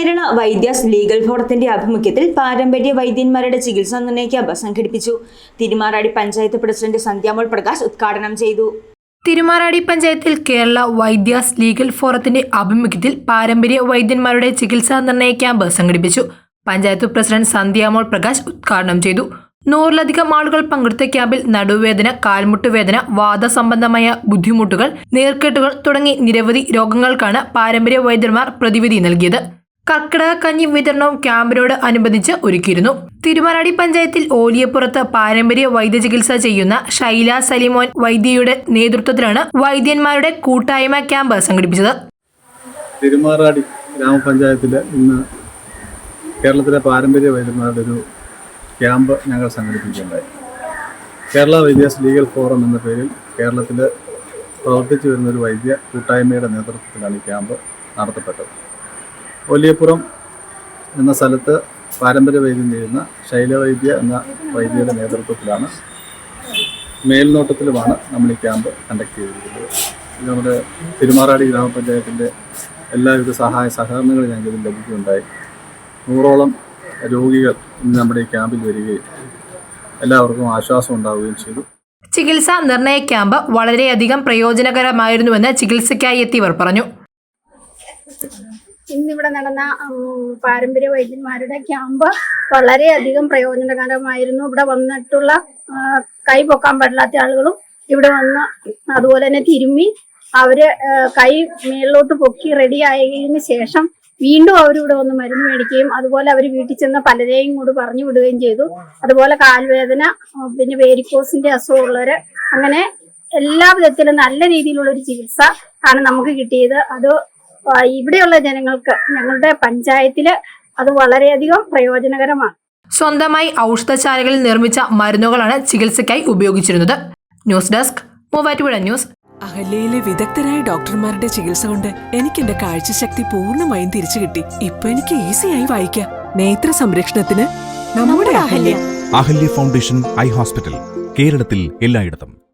Kerala Vaidyas legal ഫോറത്തിന്റെ ആഭിമുഖ്യത്തിൽ പാരമ്പര്യ വൈദ്യന്മാരുടെ ചികിത്സാ നിർണയ ക്യാമ്പ് സംഘടിപ്പിച്ചു. തിരുമാറാടി പഞ്ചായത്ത് പ്രസിഡന്റ് സന്ധ്യാമോൾ പ്രകാശ് ഉദ്ഘാടനം ചെയ്തു. തിരുമാറാടി പഞ്ചായത്തിൽ കേരള വൈദ്യാസ് ലീഗൽ ഫോറത്തിന്റെ ആഭിമുഖ്യത്തിൽ പാരമ്പര്യ വൈദ്യന്മാരുടെ ചികിത്സാ നിർണയ ക്യാമ്പ് സംഘടിപ്പിച്ചു. പഞ്ചായത്ത് പ്രസിഡന്റ് സന്ധ്യാമോൾ പ്രകാശ് ഉദ്ഘാടനം ചെയ്തു. നൂറിലധികം ആളുകൾ പങ്കെടുത്ത ക്യാമ്പിൽ നടുവേദന കാൽമുട്ടുവേദന വാദ വാദസംബന്ധമായ ബുദ്ധിമുട്ടുകൾ നീർക്കെട്ടുകൾ തുടങ്ങി നിരവധി രോഗങ്ങൾക്കാണ് പാരമ്പര്യ വൈദ്യന്മാർ പ്രതിവിധി നൽകിയത്. കർക്കിടക കഞ്ഞി വിതരണവും ക്യാമ്പിനോട് അനുബന്ധിച്ച് ഒരുക്കിയിരുന്നു. തിരുമലാടി പഞ്ചായത്തിൽ ഓലിയപ്പുറത്ത് പാരമ്പര്യ വൈദ്യചികിത്സ ചെയ്യുന്ന ഷൈല സലിമോൻ വൈദ്യയുടെ നേതൃത്വത്തിലാണ് വൈദ്യന്മാരുടെ കൂട്ടായ്മ ക്യാമ്പ് സംഘടിപ്പിച്ചത്. തിരുമാറാടി ഗ്രാമപഞ്ചായത്തിൽ ഇന്ന് കേരളത്തിലെ പാരമ്പര്യ വൈദ്യന്മാരുടെ ഒരു ക്യാമ്പ് ഞങ്ങൾ സംഘടിപ്പിക്കുകയുണ്ടായി. കേരള വൈദ്യാസ് ലീഗൽ ഫോറം എന്ന പേരിൽ കേരളത്തിൽ പ്രവർത്തിച്ചു വരുന്ന ഒരു വൈദ്യ കൂട്ടായ്മയുടെ നേതൃത്വത്തിലാണ് ഈ ക്യാമ്പ് നടത്തപ്പെട്ടത്. ഒല്ലിയപ്പുറം എന്ന സ്ഥലത്ത് പാരമ്പര്യ വൈദ്യം ചെയ്യുന്ന ശൈലവൈദ്യ എന്ന വൈദ്യയുടെ നേതൃത്വത്തിലാണ് മേൽനോട്ടത്തിലുമാണ് നമ്മൾ ഈ ക്യാമ്പ് കണ്ടക്ട് ചെയ്തിരിക്കുന്നത്. ഇത് നമ്മുടെ തിരുമാറാടി ഗ്രാമപഞ്ചായത്തിന്റെ എല്ലാവിധ സഹായ സഹകരണങ്ങളും ഞങ്ങൾക്ക് ഇതിൽ ലഭിക്കുകയുണ്ടായി. നൂറോളം രോഗികൾ ഇന്ന് നമ്മുടെ ഈ ക്യാമ്പിൽ വരികയും എല്ലാവർക്കും ആശ്വാസം ഉണ്ടാവുകയും ചെയ്തു. ചികിത്സാ നിർണയ ക്യാമ്പ് വളരെയധികം പ്രയോജനകരമായിരുന്നുവെന്ന് ചികിത്സയ്ക്കായി എത്തിയവർ പറഞ്ഞു. ഇന്നിവിടെ നടന്ന പാരമ്പര്യ വൈദ്യന്മാരുടെ ക്യാമ്പ് വളരെയധികം പ്രയോജനകരമായിരുന്നു. ഇവിടെ വന്നിട്ടുള്ള കൈ പൊക്കാൻ പാടില്ലാത്ത ആളുകളും ഇവിടെ വന്ന് അതുപോലെ തന്നെ തിരുമ്മി അവർ കൈ മേളിലോട്ട് പൊക്കി റെഡി ആയതിനു ശേഷം വീണ്ടും അവരിവിടെ വന്ന് മരുന്ന് മേടിക്കുകയും അതുപോലെ അവർ വീട്ടിൽ ചെന്ന് പലരെയും കൂടി പറഞ്ഞു വിടുകയും ചെയ്തു. അതുപോലെ കാൽവേദന പിന്നെ വേരിക്കോസിന്റെ അസുഖമുള്ളവര്. അങ്ങനെ എല്ലാ വിധത്തിലും നല്ല രീതിയിലുള്ള ഒരു ചികിത്സ ആണ് നമുക്ക് കിട്ടിയത്. അത് ഇവിടെയുള്ള ജനങ്ങൾക്ക് ഞങ്ങളുടെ പഞ്ചായത്തിൽ അത് വളരെയധികം പ്രയോജനകരമാണ്. സ്വന്തമായി ഔഷധശാലകളിൽ നിർമ്മിച്ച മരുന്നുകളാണ് ചികിത്സയ്ക്കായി ഉപയോഗിച്ചിരുന്നത്. News desk Muvattupuzha news. അഹല്യയിലെ വിദഗ്ധരായ ഡോക്ടർമാരുടെ ചികിത്സ കൊണ്ട് എനിക്ക് എന്റെ കാഴ്ചശക്തി പൂർണമായും തിരിച്ചു കിട്ടി. ഇപ്പൊ എനിക്ക് ഈസിയായി വായിക്കാം. നേത്ര സംരക്ഷണത്തിന് നമ്മുടെ Ahalya. Ahalya foundation eye hospital കേരളത്തിൽ എല്ലായിടത്തും.